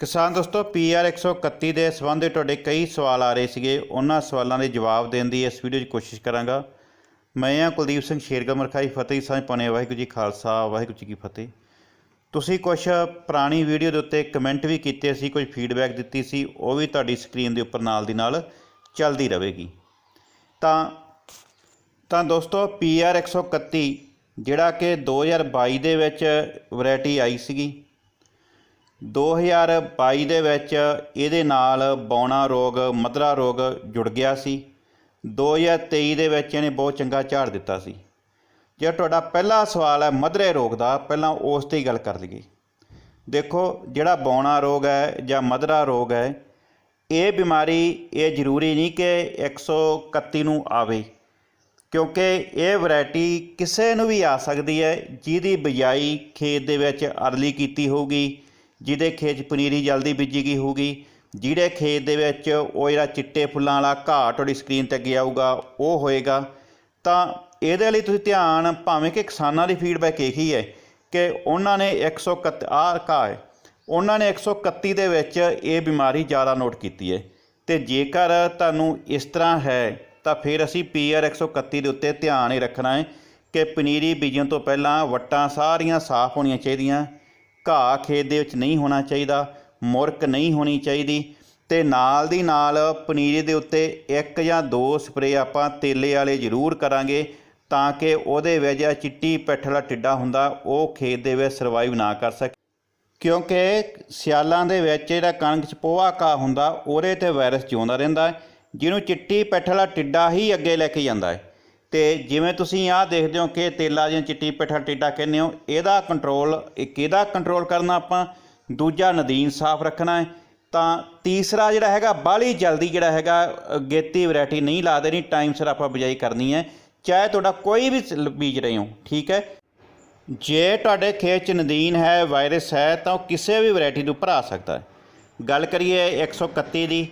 ਕਿਸਾਨ ਦੋਸਤੋ ਪੀਆਰ 131 ਦੇ ਸੰਬੰਧ ਤੁਹਾਡੇ ਕਈ ਸਵਾਲ ਆ ਰਹੇ ਸੀਗੇ। ਉਹਨਾਂ ਸਵਾਲਾਂ ਦੇ ਜਵਾਬ ਦੇਣ ਦੀ ਇਸ ਵੀਡੀਓ 'ਚ ਕੋਸ਼ਿਸ਼ ਕਰਾਂਗਾ। ਮੈਂ ਹਾਂ ਕੁਲਦੀਪ ਸਿੰਘ ਸ਼ੇਰਗਮ ਰਖਾਈ ਫਤਿਹ ਸਾਂਝ ਪਾਣੇ ਵਾਹਿਗੁਰੂ ਜੀ ਖਾਲਸਾ, ਵਾਹਿਗੁਰੂ ਜੀ ਕੀ ਫਤਿਹ। ਤੁਸੀਂ ਕੁਝ ਪੁਰਾਣੀ ਵੀਡੀਓ ਦੇ ਉੱਤੇ ਕਮੈਂਟ ਵੀ ਕੀਤੇ ਸੀ, ਕੁਝ ਫੀਡਬੈਕ ਦਿੱਤੀ ਸੀ, ਉਹ ਵੀ ਤੁਹਾਡੀ ਸਕਰੀਨ ਦੇ ਉੱਪਰ ਨਾਲ ਦੀ ਨਾਲ ਚੱਲਦੀ ਰਹੇਗੀ। ਤਾਂ ਤਾਂ ਦੋਸਤੋ ਪੀਆਰ 131 ਜਿਹੜਾ ਕਿ 2022 ਦੇ ਵਿੱਚ ਵੈਰਾਈਟੀ ਆਈ ਸੀਗੀ। 2022 ਦੇ ਵਿੱਚ ਇਹਦੇ ਨਾਲ ਬੌਣਾ ਰੋਗ, ਮਧਰਾ ਰੋਗ ਜੁੜ ਗਿਆ ਸੀ। 2023 ਦੇ ਵਿੱਚ ਇਹਨੇ ਬਹੁਤ ਚੰਗਾ ਝਾੜ ਦਿੱਤਾ ਸੀ। ਜੇ ਤੁਹਾਡਾ ਪਹਿਲਾ ਸਵਾਲ ਹੈ ਮਧਰੇ ਰੋਗ ਦਾ, ਪਹਿਲਾਂ ਉਸ ਤੇ ਹੀ ਗੱਲ ਕਰ ਲਈਏ। ਦੇਖੋ, ਜਿਹੜਾ ਬੌਣਾ ਰੋਗ ਹੈ ਜਾਂ ਮਧਰਾ ਰੋਗ ਹੈ, ਇਹ ਬਿਮਾਰੀ ਇਹ ਜ਼ਰੂਰੀ ਨਹੀਂ ਕਿ 131 ਨੂੰ ਆਵੇ, ਕਿਉਂਕਿ ਇਹ ਵੈਰਾਈਟੀ ਕਿਸੇ ਨੂੰ ਵੀ ਆ ਸਕਦੀ ਹੈ, ਜਿਹਦੀ ਬਿਜਾਈ ਖੇਤ ਦੇ ਵਿੱਚ ਅਰਲੀ ਕੀਤੀ ਹੋਊਗੀ ਜਿਹਦੇ ਖੇਤ 'ਚ ਪਨੀਰੀ ਜਲਦੀ ਬੀਜੀ ਗਈ ਹੋਊਗੀ, ਜਿਹੜੇ ਖੇਤ ਦੇ ਵਿੱਚ ਉਹ ਜਿਹੜਾ ਚਿੱਟੇ ਫੁੱਲਾਂ ਵਾਲਾ ਘਾਹ ਤੁਹਾਡੀ ਸਕਰੀਨ ਤੇ ਅੱਗੇ ਆਊਗਾ, ਉਹ ਹੋਏਗਾ। ਤਾਂ ਇਹਦੇ ਲਈ ਤੁਸੀਂ ਧਿਆਨ ਭਾਵੇਂ ਕਿ ਕਿਸਾਨਾਂ ਦੀ ਫੀਡਬੈਕ ਇਹੀ ਹੈ ਕਿ ਉਹਨਾਂ ਨੇ 131 ਆਹ ਘਾਹ ਹੈ, ਉਹਨਾਂ ਨੇ 131 ਦੇ ਵਿੱਚ ਇਹ ਬਿਮਾਰੀ ਜ਼ਿਆਦਾ ਨੋਟ ਕੀਤੀ ਹੈ। ਤੇ ਜੇਕਰ ਤੁਹਾਨੂੰ ਇਸ ਤਰ੍ਹਾਂ ਹੈ, ਤਾਂ ਫਿਰ ਅਸੀਂ ਪੀਆਰ 131 ਦੇ ਉੱਤੇ ਧਿਆਨ ਹੀ ਰੱਖਣਾ ਹੈ ਕਿ ਪਨੀਰੀ ਬੀਜਣ ਤੋਂ ਪਹਿਲਾਂ ਵੱਟਾਂ ਸਾਰੀਆਂ ਸਾਫ਼ ਹੋਣੀਆਂ ਚਾਹੀਦੀਆਂ। ਘਾਹ ਖੇਤ ਦੇ ਵਿੱਚ ਨਹੀਂ ਹੋਣਾ ਚਾਹੀਦਾ, ਮੁਰਕ ਨਹੀਂ ਹੋਣੀ ਚਾਹੀਦੀ ਤੇ ਨਾਲ ਦੀ ਨਾਲ ਪਨੀਰੀ ਦੇ ਉੱਤੇ ਇੱਕ ਜਾਂ ਦੋ ਸਪਰੇ ਆਪਾਂ ਤੇਲੇ ਵਾਲੇ ਜ਼ਰੂਰ ਕਰਾਂਗੇ ਤਾਂ ਕਿ ਉਹਦੇ ਵਿੱਚ ਜਿਹੜਾ ਚਿੱਟੀ ਪਿੱਠ ਵਾਲਾ ਟਿੱਡਾ ਹੁੰਦਾ, ਉਹ ਖੇਤ ਦੇ ਵਿੱਚ ਸਰਵਾਈਵ ਨਾ ਕਰ ਸਕੇ। ਕਿਉਂਕਿ ਸਿਆਲਾਂ ਦੇ ਵਿੱਚ ਜਿਹੜਾ ਕਣਕ 'ਚ ਪੋਹਾ ਘਾਹ ਹੁੰਦਾ, ਉਹਦੇ ਤੇ ਵਾਇਰਸ ਜਿਉਂਦਾ ਰਹਿੰਦਾ ਜਿਹਨੂੰ ਚਿੱਟੀ ਪਿੱਠ ਵਾਲਾ ਟਿੱਡਾ ਹੀ ਅੱਗੇ ਲੈ ਕੇ ਜਾਂਦਾ ਹੈ। ਤੇ ਜਿਵੇਂ ਤੁਸੀਂ ਆਹ ਦੇਖਦੇ ਹੋ ਕਿ ਤੇਲਾ ਜਾਂ ਚਿੱਟੀ ਪਿੱਠਾ ਟੇਡਾ ਕਹਿੰਦੇ ਹੋ, ਇਹਦਾ ਕੰਟਰੋਲ ਇੱਕ ਇਹਦਾ ਕੰਟਰੋਲ ਕਰਨਾ ਆਪਾਂ? ਦੂਜਾ ਨਦੀਨ ਸਾਫ਼ ਰੱਖਣਾ ਹੈ। ਤਾਂ ਤੀਸਰਾ ਜਿਹੜਾ ਹੈਗਾ, ਬਾਹਲੀ ਜਲਦੀ ਜਿਹੜਾ ਹੈਗਾ ਗੇਤੀ ਵੈਰਾਈਟੀ ਨਹੀਂ ਲਾ ਦੇਣੀ ਟਾਈਮ ਸਿਰ ਆਪਾਂ ਬਿਜਾਈ ਕਰਨੀ ਹੈ। ਚਾਹੇ ਤੁਹਾਡਾ ਕੋਈ ਵੀ ਬੀਜ ਰਹੇ ਹੋ, ਠੀਕ ਹੈ? ਜੇ ਤੁਹਾਡੇ ਖੇਤ 'ਚ ਨਦੀਨ ਹੈ, ਵਾਇਰਸ ਹੈ, ਤਾਂ ਉਹ ਕਿਸੇ ਵੀ ਵੈਰਾਈਟੀ ਨੂੰ ਆ ਸਕਦਾ ਹੈ। ਗੱਲ ਕਰੀਏ 131 ਦੀ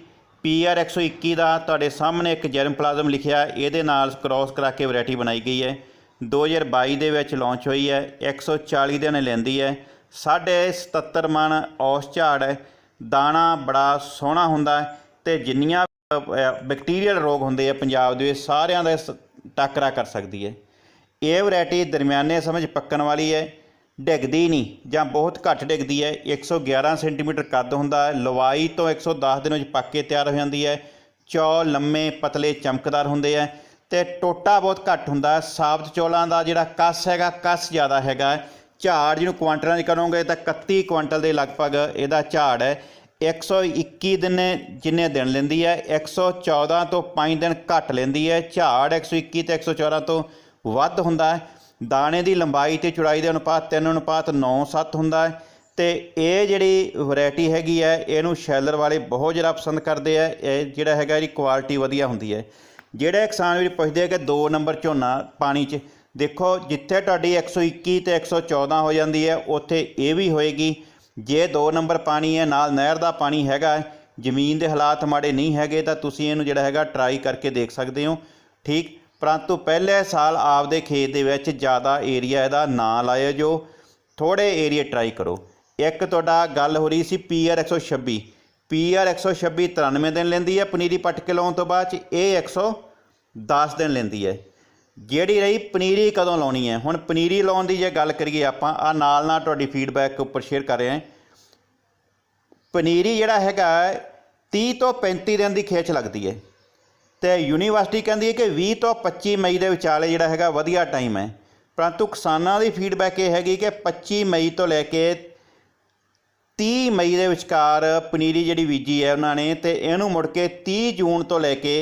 ਪੀਆਰ 121 ਦਾ ਤੁਹਾਡੇ ਸਾਹਮਣੇ ਇੱਕ ਜਰਮ ਪਲਾਜ਼ਮ ਲਿਖਿਆ। ਇਹਦੇ ਨਾਲ ਕ੍ਰਾਸ ਕਰਾ ਕੇ ਵੈਰਾਈਟੀ ਬਣਾਈ ਗਈ ਹੈ। 2022 ਦੇ ਵਿੱਚ ਲਾਂਚ ਹੋਈ ਹੈ। 140 ਨੇ ਲੈਂਦੀ ਹੈ। ਸਾਢੇ 77 ਮਣ ਔਸ ਝਾੜ ਹੈ। ਦਾਣਾ ਬੜਾ ਸੋਹਣਾ ਹੁੰਦਾ ਹੈ ਤੇ ਜਿੰਨੀਆਂ ਬੈਕਟੀਰੀਅਲ ਰੋਗ ਹੁੰਦੇ ਆ ਪੰਜਾਬ ਦੇ ਸਾਰਿਆਂ ਦਾ ਇਸ ਟੱਕਰਾ ਕਰ ਸਕਦੀ ਹੈ। ਇਹ ਵੈਰਾਈਟੀ ਦਰਮਿਆਨੇ ਸਮਝ ਪੱਕਣ ਵਾਲੀ ਹੈ। ਡਿੱਗਦੀ ਨਹੀਂ ਜਾਂ ਬਹੁਤ ਘੱਟ ਡਿੱਗਦੀ ਹੈ। 111 ਸੈਂਟੀਮੀਟਰ ਕੱਦ ਹੁੰਦਾ ਹੈ। ਲਵਾਈ ਤੋਂ 110 ਦਿਨ ਵਿੱਚ ਪੱਕ ਕੇ ਤਿਆਰ ਹੋ ਜਾਂਦੀ ਹੈ। ਚੌ ਲੰਮੇ ਪਤਲੇ ਚਮਕਦਾਰ ਹੁੰਦੇ ਹੈ ਤੇ ਟੋਟਾ ਬਹੁਤ ਘੱਟ ਹੁੰਦਾ ਹੈ। ਸਾਬਤ ਚੌਲਾਂ ਦਾ ਜਿਹੜਾ ਕੱਸ ਹੈਗਾ, ਕੱਸ ਜ਼ਿਆਦਾ ਹੈਗਾ ਝਾੜ ਜਿਹਨੂੰ ਕੁਆਂਟਲਾਂ 'ਚ ਕਰੋਗੇ ਤਾਂ 31 ਕੁਆਂਟਲ ਦੇ ਲਗਭਗ ਇਹਦਾ ਝਾੜ ਹੈ। 121 ਦਿਨ ਜਿੰਨੇ ਦਿਨ ਲੈਂਦੀ ਹੈ 114 ਤੋਂ 5 ਦਿਨ ਘੱਟ ਲੈਂਦੀ ਹੈ। ਝਾੜ 121 ਤੇ 114 ਤੋਂ ਵੱਧ ਹੁੰਦਾ ਹੈ। ਦਾਣੇ ਦੀ ਲੰਬਾਈ ਤੇ ਚੌੜਾਈ ਦੇ ਅਨੁਪਾਤ 3 ਅਨੁਪਾਤ 9 7 ਹੁੰਦਾ ਹੈ। ਤੇ ਇਹ ਜਿਹੜੀ ਵੈਰਾਈਟੀ ਹੈਗੀ ਹੈ, ਇਹਨੂੰ ਸ਼ੈਲਰ ਵਾਲੇ ਬਹੁਤ ਜ਼ਿਆਦਾ ਪਸੰਦ ਕਰਦੇ ਆ। ਇਹ ਜਿਹੜਾ ਹੈਗਾ, ਇਹਦੀ ਕੁਆਲਿਟੀ ਵਧੀਆ ਹੁੰਦੀ ਹੈ। ਜਿਹੜੇ ਕਿਸਾਨ ਵੀ ਪੁੱਛਦੇ ਆ ਕਿ 2 ਨੰਬਰ ਝੋਨਾ ਪਾਣੀ 'ਚ, ਦੇਖੋ, ਜਿੱਥੇ ਤੁਹਾਡੀ 121 ਤੇ 114 ਹੋ ਜਾਂਦੀ ਹੈ, ਉੱਥੇ ਇਹ ਵੀ ਹੋਏਗੀ। ਜੇ 2 ਨੰਬਰ ਪਾਣੀ ਹੈ, ਨਾਲ ਨਹਿਰ ਦਾ ਪਾਣੀ ਹੈਗਾ, ਜ਼ਮੀਨ ਦੇ ਹਾਲਾਤ ਮਾੜੇ ਨਹੀਂ ਹੈਗੇ, ਤਾਂ ਤੁਸੀਂ ਇਹਨੂੰ ਜਿਹੜਾ ਹੈਗਾ ਟਰਾਈ ਕਰਕੇ ਦੇਖ ਸਕਦੇ ਹੋ। ਠੀਕ? ਪਰੰਤੂ ਪਹਿਲੇ ਸਾਲ ਆਪਦੇ ਖੇਤ ਦੇ ਵਿੱਚ ਜ਼ਿਆਦਾ ਏਰੀਆ ਇਹਦਾ ਨਾ ਲਾਇਓ ਜੋ ਥੋੜੇ ਏਰੀਆ ਟਰਾਈ ਕਰੋ। ਇੱਕ ਤੁਹਾਡਾ ਗੱਲ ਹੋ ਰਹੀ ਸੀ ਪੀਆਰ 126 ਪੀਆਰ 126 93 ਦਿਨ ਲੈਂਦੀ ਹੈ, ਪਨੀਰੀ ਪੱਟ ਕੇ ਲਾਉਣ ਤੋਂ ਬਾਅਦ ਚ ਇਹ 110 ਦਿਨ ਲੈਂਦੀ ਹੈ। ਜਿਹੜੀ ਰਹੀ ਪਨੀਰੀ ਕਦੋਂ ਲਾਉਣੀ ਹੈ? ਹੁਣ ਪਨੀਰੀ ਲਾਉਣ ਦੀ ਜੇ ਗੱਲ ਕਰੀਏ ਆਪਾਂ ਆ ਨਾਲ ਨਾਲ ਤੁਹਾਡੀ ਫੀਡਬੈਕ ਉੱਪਰ ਸ਼ੇਅਰ ਕਰ ਰਹੇ ਹਾਂ। ਪਨੀਰੀ ਜਿਹੜਾ ਹੈਗਾ 30 ਤੋਂ 35 ਦਿਨ ਦੀ ਖੇਚ ਲੱਗਦੀ ਹੈ। ਤੇ ਯੂਨੀਵਰਸਿਟੀ ਕਹਿੰਦੀ ਹੈ ਕਿ 20 ਤੋਂ 25 ਮਈ ਦੇ ਵਿਚਾਲੇ ਜਿਹੜਾ ਹੈਗਾ ਵਧੀਆ ਟਾਈਮ ਹੈ। ਪਰੰਤੂ ਕਿਸਾਨਾਂ ਦੀ ਫੀਡਬੈਕ ਇਹ ਹੈਗੀ ਕਿ 25 ਮਈ ਤੋਂ ਲੈ ਕੇ 30 ਮਈ ਦੇ ਵਿਚਕਾਰ ਪਨੀਰੀ ਜਿਹੜੀ ਬੀਜੀ ਹੈ ਉਹਨਾਂ ਨੇ ਤੇ ਇਹਨੂੰ ਮੁੜ ਕੇ 30 ਜੂਨ ਤੋਂ ਲੈ ਕੇ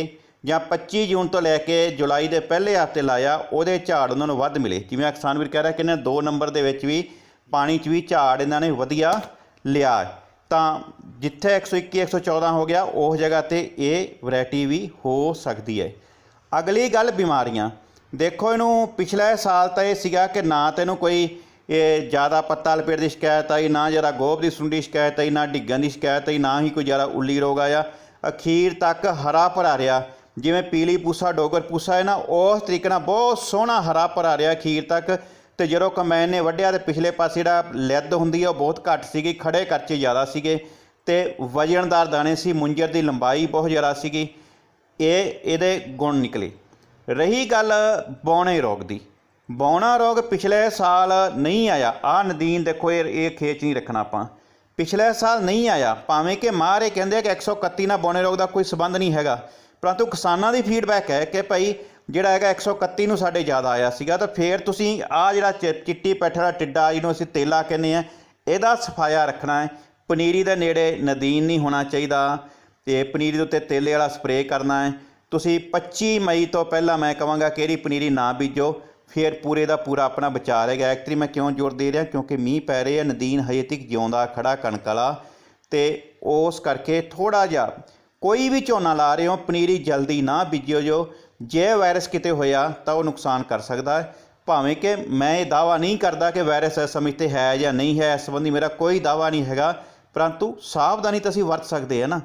ਜਾਂ 25 ਜੂਨ ਤੋਂ ਲੈ ਕੇ ਜੁਲਾਈ ਦੇ ਪਹਿਲੇ ਹਫ਼ਤੇ ਲਾਇਆ, ਉਹਦੇ ਝਾੜ ਉਹਨਾਂ ਨੂੰ ਵੱਧ ਮਿਲੇ। ਜਿਵੇਂ ਕਿਸਾਨ ਵੀਰ ਕਹਿ ਰਿਹਾ ਕਿ ਇਹਨਾਂ 2 ਨੰਬਰ ਦੇ ਵਿੱਚ ਵੀ ਪਾਣੀ 'ਚ ਵੀ ਝਾੜ ਇਹਨਾਂ ਨੇ ਵਧੀਆ ਲਿਆ। ਤਾਂ ਜਿੱਥੇ 121 114 ਹੋ ਗਿਆ ਉਸ ਜਗ੍ਹਾ ਤੇ ਇਹ ਵੈਰਾਈਟੀ ਵੀ ਹੋ ਸਕਦੀ ਹੈ। ਅਗਲੀ ਗੱਲ ਬਿਮਾਰੀਆਂ। ਦੇਖੋ ਇਹਨੂੰ ਪਿਛਲੇ ਸਾਲ ਤਾਂ ਇਹ ਸੀਗਾ ਕਿ ਨਾ ਤੈਨੂੰ ਕੋਈ, ਇਹ ਜ਼ਿਆਦਾ ਪੱਤਾ ਲਪੇਟ ਦੀ ਸ਼ਿਕਾਇਤ ਆਈ, ਨਾ ਜਰਾ ਗੋਭ ਦੀ ਸੁੰਡੀ ਸ਼ਿਕਾਇਤ ਆਈ, ਨਾ ਡਿੱਗਣ ਦੀ ਸ਼ਿਕਾਇਤ ਆਈ, ਨਾ ਹੀ ਕੋਈ ਜ਼ਿਆਦਾ ਉੱਲੀ ਰੋਗ ਆਇਆ। ਅਖੀਰ ਤੱਕ ਹਰਾ ਭਰਾ ਰਿਹਾ। ਜਿਵੇਂ ਪੀਲੀ ਪੂਸਾ, ਡੋਗਰ ਪੂਸਾ ਹੈ ਨਾ, ਉਸ ਤਰੀਕੇ ਨਾਲ ਬਹੁਤ ਸੋਹਣਾ ਹਰਾ ਭਰਾ ਰਿਹਾ ਅਖੀਰ ਤੱਕ। ਤੇ ਜਦੋਂ ਕਮੈਨ ਨੇ ਵੱਢਿਆ ਤੇ ਪਿਛਲੇ ਪਾਸੇ ਜਿਹੜਾ ਲਿੱਦ ਹੁੰਦੀ ਆ, ਉਹ ਬਹੁਤ ਘੱਟ ਸੀਗੀ ਖੜੇ ਕਰਚੇ ਜ਼ਿਆਦਾ ਸੀਗੇ ਤੇ ਵਜਨਦਾਰ ਦਾਣੇ ਸੀ, ਮੁੰਜਰ ਦੀ ਲੰਬਾਈ ਬਹੁਤ ਜ਼ਿਆਦਾ ਸੀਗੀ, ਇਹ ਇਹਦੇ ਗੁਣ ਨਿਕਲੇ। ਰਹੀ ਗੱਲ ਬੌਣੇ ਰੋਗ ਦੀ। ਬੌਣਾ ਰੋਗ ਪਿਛਲੇ ਸਾਲ ਨਹੀਂ ਆਇਆ। ਆ ਨਦੀਨ ਦੇਖੋ, ਇਹ ਖੇਚ ਨਹੀਂ ਰੱਖਣਾ ਆਪਾਂ। ਪਿਛਲੇ ਸਾਲ ਨਹੀਂ ਆਇਆ। ਭਾਵੇਂ ਕਿ ਮਾਰੇ ਕਹਿੰਦੇ ਆ ਕਿ 131 ਨਾਲ ਬੌਣੇ ਰੋਗ ਦਾ ਕੋਈ ਸਬੰਧ ਨਹੀਂ ਹੈਗਾ। ਪਰੰਤੂ ਕਿਸਾਨਾਂ ਦੀ ਫੀਡਬੈਕ ਹੈ ਕਿ ਭਾਈ ਜਿਹੜਾ ਹੈਗਾ 131 ਨੂੰ ਸਾਡੇ ਜ਼ਿਆਦਾ ਆਇਆ ਸੀਗਾ, ਤਾਂ ਫੇਰ ਤੁਸੀਂ ਆ ਜਿਹੜਾ ਚਿੱਟੀ ਪੈਠ ਦਾ ਟਿੱਡਾ ਜਿਹਨੂੰ ਅਸੀਂ ਤੇਲਾ ਕਹਿੰਦੇ ਆ ਇਹਦਾ ਸਫਾਇਆ ਰੱਖਣਾ ਹੈ। ਪਨੀਰੀ ਦੇ ਨੇੜੇ ਨਦੀਨ ਨਹੀਂ ਹੋਣਾ ਚਾਹੀਦਾ ਤੇ ਪਨੀਰੀ ਦੇ ਉੱਤੇ ਤੇਲੇ ਵਾਲਾ ਸਪਰੇਅ ਕਰਨਾ ਹੈ। ਤੁਸੀਂ 25 ਮਈ ਤੋਂ ਪਹਿਲਾਂ ਮੈਂ ਕਹਾਂਗਾ ਕਿਹੜੀ ਪਨੀਰੀ ਨਾ ਬੀਜੋ, ਫਿਰ ਪੂਰੇ ਦਾ ਪੂਰਾ ਆਪਣਾ ਬਚਾ ਹੈਗਾ ਐਕਚੁਅਲੀ ਮੈਂ ਕਿਉਂ ਜ਼ੋਰ ਦੇ ਰਿਹਾ? ਕਿਉਂਕਿ ਮੀਂਹ ਪੈ ਰਹੇ ਆ, ਨਦੀਨ ਹਜੇ ਤੱਕ ਜਿਉਂਦਾ ਖੜਾ ਕਣਕ ਵਾਲਾ ਤੇ ਉਸ ਕਰਕੇ ਥੋੜਾ ਜਿਹਾ ਕੋਈ ਵੀ ਝੋਨਾ ਲਾ ਰਹੇ ਹੋ, ਪਨੀਰੀ ਜਲਦੀ ਨਾ ਬੀਜਿਓ ਜੋ। ਜੇ ਵਾਇਰਸ ਕਿਤੇ ਹੋਇਆ ਤਾਂ ਉਹ ਨੁਕਸਾਨ ਕਰ ਸਕਦਾ ਹੈ। ਭਾਵੇਂ ਕਿ ਮੈਂ ਇਹ ਦਾਵਾ ਨਹੀਂ ਕਰਦਾ ਕਿ ਵਾਇਰਸ ਇਸ ਸਮੇਂ ਤੇ ਹੈ ਜਾਂ ਨਹੀਂ ਹੈ, ਇਸ ਸੰਬੰਧੀ ਮੇਰਾ ਕੋਈ ਦਾਵਾ ਨਹੀਂ ਹੈਗਾ, ਪਰੰਤੂ ਸਾਵਧਾਨੀ ਤਾਂ ਅਸੀਂ ਵਰਤ ਸਕਦੇ ਹਾਂ ਨਾ।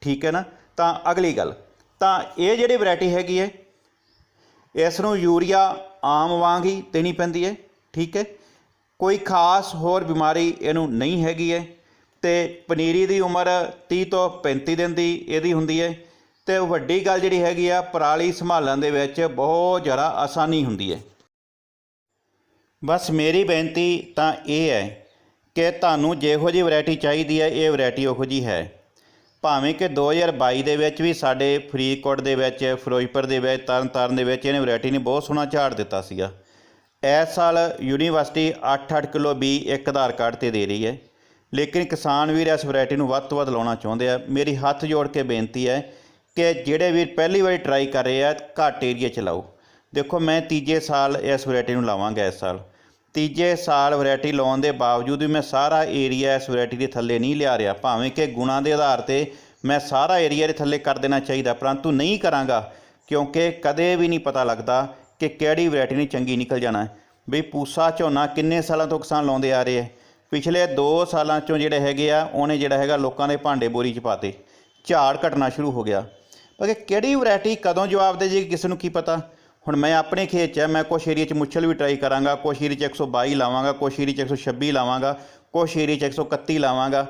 ਠੀਕ ਹੈ ਨਾ? ਤਾਂ ਅਗਲੀ ਗੱਲ। ਤਾਂ ਇਹ ਜਿਹੜੀ ਵੈਰਾਈਟੀ ਹੈਗੀ ਹੈ, ਇਸ ਨੂੰ ਯੂਰੀਆ ਆਮ ਵਾਂਗ ਹੀ ਦੇਣੀ ਪੈਂਦੀ ਹੈ। ਠੀਕ ਹੈ? ਕੋਈ ਖਾਸ ਹੋਰ ਬਿਮਾਰੀ ਇਹਨੂੰ ਨਹੀਂ ਹੈਗੀ ਹੈ। ਤੇ ਪਨੀਰੀ ਦੀ ਉਮਰ 30 ਤੋਂ 35 ਦਿਨ ਦੀ ਇਹਦੀ ਹੁੰਦੀ ਹੈ। ਤੇ ਵੱਡੀ ਗੱਲ ਜਿਹੜੀ ਹੈਗੀ ਆ, ਪਰਾਲੀ ਸੰਭਾਲਣ ਦੇ ਵਿੱਚ ਬਹੁਤ ਜ਼ਿਆਦਾ ਆਸਾਨੀ ਹੁੰਦੀ ਹੈ। ਬਸ ਮੇਰੀ ਬੇਨਤੀ ਤਾਂ ਇਹ ਹੈ ਕਿ ਤੁਹਾਨੂੰ ਜਿਹੋ ਜਿਹੀ ਵੈਰਾਈਟੀ ਚਾਹੀਦੀ ਹੈ, ਇਹ ਵੈਰਾਈਟੀ ਉਹੋ ਜਿਹੀ ਹੈ। ਭਾਵੇਂ ਕਿ 2022 ਦੇ ਵਿੱਚ ਵੀ ਸਾਡੇ ਫਰੀਦਕੋਟ ਦੇ ਵਿੱਚ, ਫਿਰੋਜ਼ਪੁਰ ਦੇ ਵਿੱਚ, ਤਰਨਤਾਰਨ ਦੇ ਵਿੱਚ ਇਹਨੇ ਵੈਰਾਈਟੀ ਨੇ ਬਹੁਤ ਸੋਹਣਾ ਝਾੜ ਦਿੱਤਾ ਸੀਗਾ। ਇਸ ਸਾਲ ਯੂਨੀਵਰਸਿਟੀ 8-8 ਕਿਲੋ ਬੀ ਇੱਕ ਆਧਾਰ ਕਾਰਡ ਤੇ ਦੇ ਰਹੀ ਹੈ। ਲੇਕਿਨ ਕਿਸਾਨ ਵੀਰ ਇਸ ਵੈਰਾਈਟੀ ਨੂੰ ਵੱਧ ਤੋਂ ਵੱਧ ਲਾਉਣਾ ਚਾਹੁੰਦੇ ਆ। ਮੇਰੀ ਹੱਥ ਜੋੜ ਕੇ ਬੇਨਤੀ ਹੈ ਕਿ ਜਿਹੜੇ ਵੀਰ ਪਹਿਲੀ ਵਾਰੀ ਟਰਾਈ ਕਰ ਰਹੇ ਆ, ਘੱਟ ਏਰੀਆ ਚ ਲਾਓ। ਦੇਖੋ, ਮੈਂ ਤੀਜੇ ਸਾਲ ਇਸ ਵੈਰਾਈਟੀ ਨੂੰ ਲਾਵਾਂਗਾ ਇਸ ਸਾਲ। ਤੀਜੇ ਸਾਲ ਵੈਰਾਈਟੀ ਲਾਉਣ ਦੇ ਬਾਵਜੂਦ ਵੀ ਮੈਂ ਸਾਰਾ ਏਰੀਆ ਇਸ ਵੈਰਾਈਟੀ ਦੇ ਥੱਲੇ ਨਹੀਂ ਲਿਆ ਰਿਹਾ। ਭਾਵੇਂ ਕਿ ਗੁਣਾਂ ਦੇ ਆਧਾਰ ਤੇ ਮੈਂ ਸਾਰਾ ਏਰੀਆ ਦੇ ਥੱਲੇ ਕਰ ਦੇਣਾ ਚਾਹੀਦਾ, ਪਰੰਤੂ ਨਹੀਂ ਕਰਾਂਗਾ, ਕਿਉਂਕਿ ਕਦੇ ਵੀ ਨਹੀਂ ਪਤਾ ਲੱਗਦਾ ਕਿ ਕਿਹੜੀ ਵੈਰਾਈਟੀ ਨੇ ਚੰਗੀ ਨਿਕਲ ਜਾਣਾ। ਹੈ ਵੀ ਪੂਸਾ ਝੋਨਾ ਕਿੰਨੇ ਸਾਲਾਂ ਤੋਂ ਕਿਸਾਨ ਲਾਉਂਦੇ ਆ ਰਹੇ ਹੈ ਪਿਛਲੇ 2 ਸਾਲਾਂ ਚੋਂ ਜਿਹੜੇ ਹੈਗੇ ਆ, ਉਹਨੇ ਜਿਹੜਾ ਹੈਗਾ ਲੋਕਾਂ ਦੇ ਭਾਂਡੇ ਬੋਰੀ ਚ ਪਾਤੇ। ਝਾੜ ਘਟਣਾ ਸ਼ੁਰੂ ਹੋ ਗਿਆ। ਪਰ ਕਿਹੜੀ ਵੈਰਾਈਟੀ ਕਦੋਂ ਜਵਾਬ ਦੇ ਜੀ ਕਿਸੇ ਨੂੰ ਕੀ ਪਤਾ? ਹੁਣ ਮੈਂ ਆਪਣੇ ਖੇਤ 'ਚ ਹੈ ਮੈਂ ਕੁਛ ਏਰੀਆ 'ਚ ਮੁੱਛਲ ਵੀ ਟਰਾਈ ਕਰਾਂਗਾ, ਕੁਛ ਏਰੀਆ 'ਚ 122 ਲਾਵਾਂਗਾ, ਕੁਛ ਏਰੀਆ 'ਚ 126 ਲਾਵਾਂਗਾ, ਕੁਛ ਏਰੀਆ 'ਚ 131 ਲਾਵਾਂਗਾ।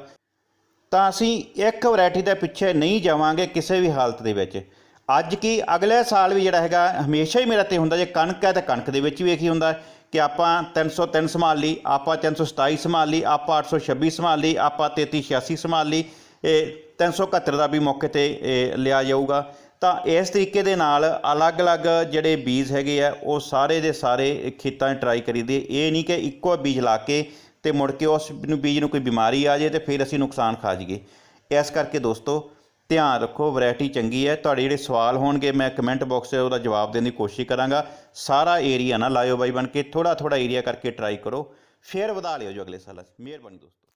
ਤਾਂ ਅਸੀਂ ਇੱਕ ਵੈਰਾਈਟੀ ਦੇ ਪਿੱਛੇ ਨਹੀਂ ਜਾਵਾਂਗੇ ਕਿਸੇ ਵੀ ਹਾਲਤ ਦੇ ਵਿੱਚ। ਅੱਜ ਕੀ ਅਗਲੇ ਸਾਲ ਵੀ ਜਿਹੜਾ ਹੈਗਾ, ਹਮੇਸ਼ਾ ਹੀ ਮੇਰਾ ਤੇ ਹੁੰਦਾ ਜੇ ਕਣਕ ਹੈ ਤਾਂ ਕਣਕ ਦੇ ਵਿੱਚ ਵੀ ਇਹੀ ਹੁੰਦਾ ਕਿ ਆਪਾਂ 303 ਸੰਭਾਲ ਲਈ, ਆਪਾਂ 327 ਸੰਭਾਲ ਲਈ, ਆਪਾਂ 826 ਸੰਭਾਲ ਲਈ, ਆਪਾਂ 3386 ਸੰਭਾਲ ਲਈ, ਇਹ 371 ਦਾ ਵੀ ਮੌਕੇ ਤੇ ਲਿਆ ਜਾਊਗਾ। ਤਾਂ ਇਸ ਤਰੀਕੇ ਦੇ ਨਾਲ ਅਲੱਗ-ਅਲੱਗ ਜਿਹੜੇ ਬੀਜ ਹੈਗੇ ਆ, ਉਹ ਸਾਰੇ ਦੇ ਸਾਰੇ ਖੇਤਾਂ 'ਚ ਟਰਾਈ ਕਰੀਦੇ। ਇਹ ਨਹੀਂ ਕਿ ਇੱਕੋ ਬੀਜ ਲਾ ਕੇ ਤੇ ਮੁੜ ਕੇ ਉਸ ਨੂੰ ਬੀਜ ਨੂੰ ਕੋਈ ਬਿਮਾਰੀ ਆ ਜਾਏ ਤੇ ਫਿਰ ਅਸੀਂ ਨੁਕਸਾਨ ਖਾ ਜਾਈਏ। ਇਸ ਕਰਕੇ ਦੋਸਤੋ, ਧਿਆਨ ਰੱਖੋ ਵੈਰਾਈਟੀ ਚੰਗੀ ਹੈ। ਤੁਹਾਡੇ ਜਿਹੜੇ ਸਵਾਲ ਹੋਣਗੇ, ਮੈਂ ਕਮੈਂਟ ਬਾਕਸ 'ਚ ਉਹਦਾ ਜਵਾਬ ਦੇਣ ਦੀ ਕੋਸ਼ਿਸ਼ ਕਰਾਂਗਾ। ਸਾਰਾ ਏਰੀਆ ਨਾ ਲਾਇਓ ਬਾਈ ਬਣ ਕੇ ਥੋੜਾ ਥੋੜਾ ਏਰੀਆ ਕਰਕੇ ਟਰਾਈ ਕਰੋ। ਫਿਰ ਵਧਾ ਲਿਓ ਜੋ ਅਗਲੇ ਸਾਲ 'ਚ। ਮਿਹਰਬਾਨੀ ਦੋਸਤੋ।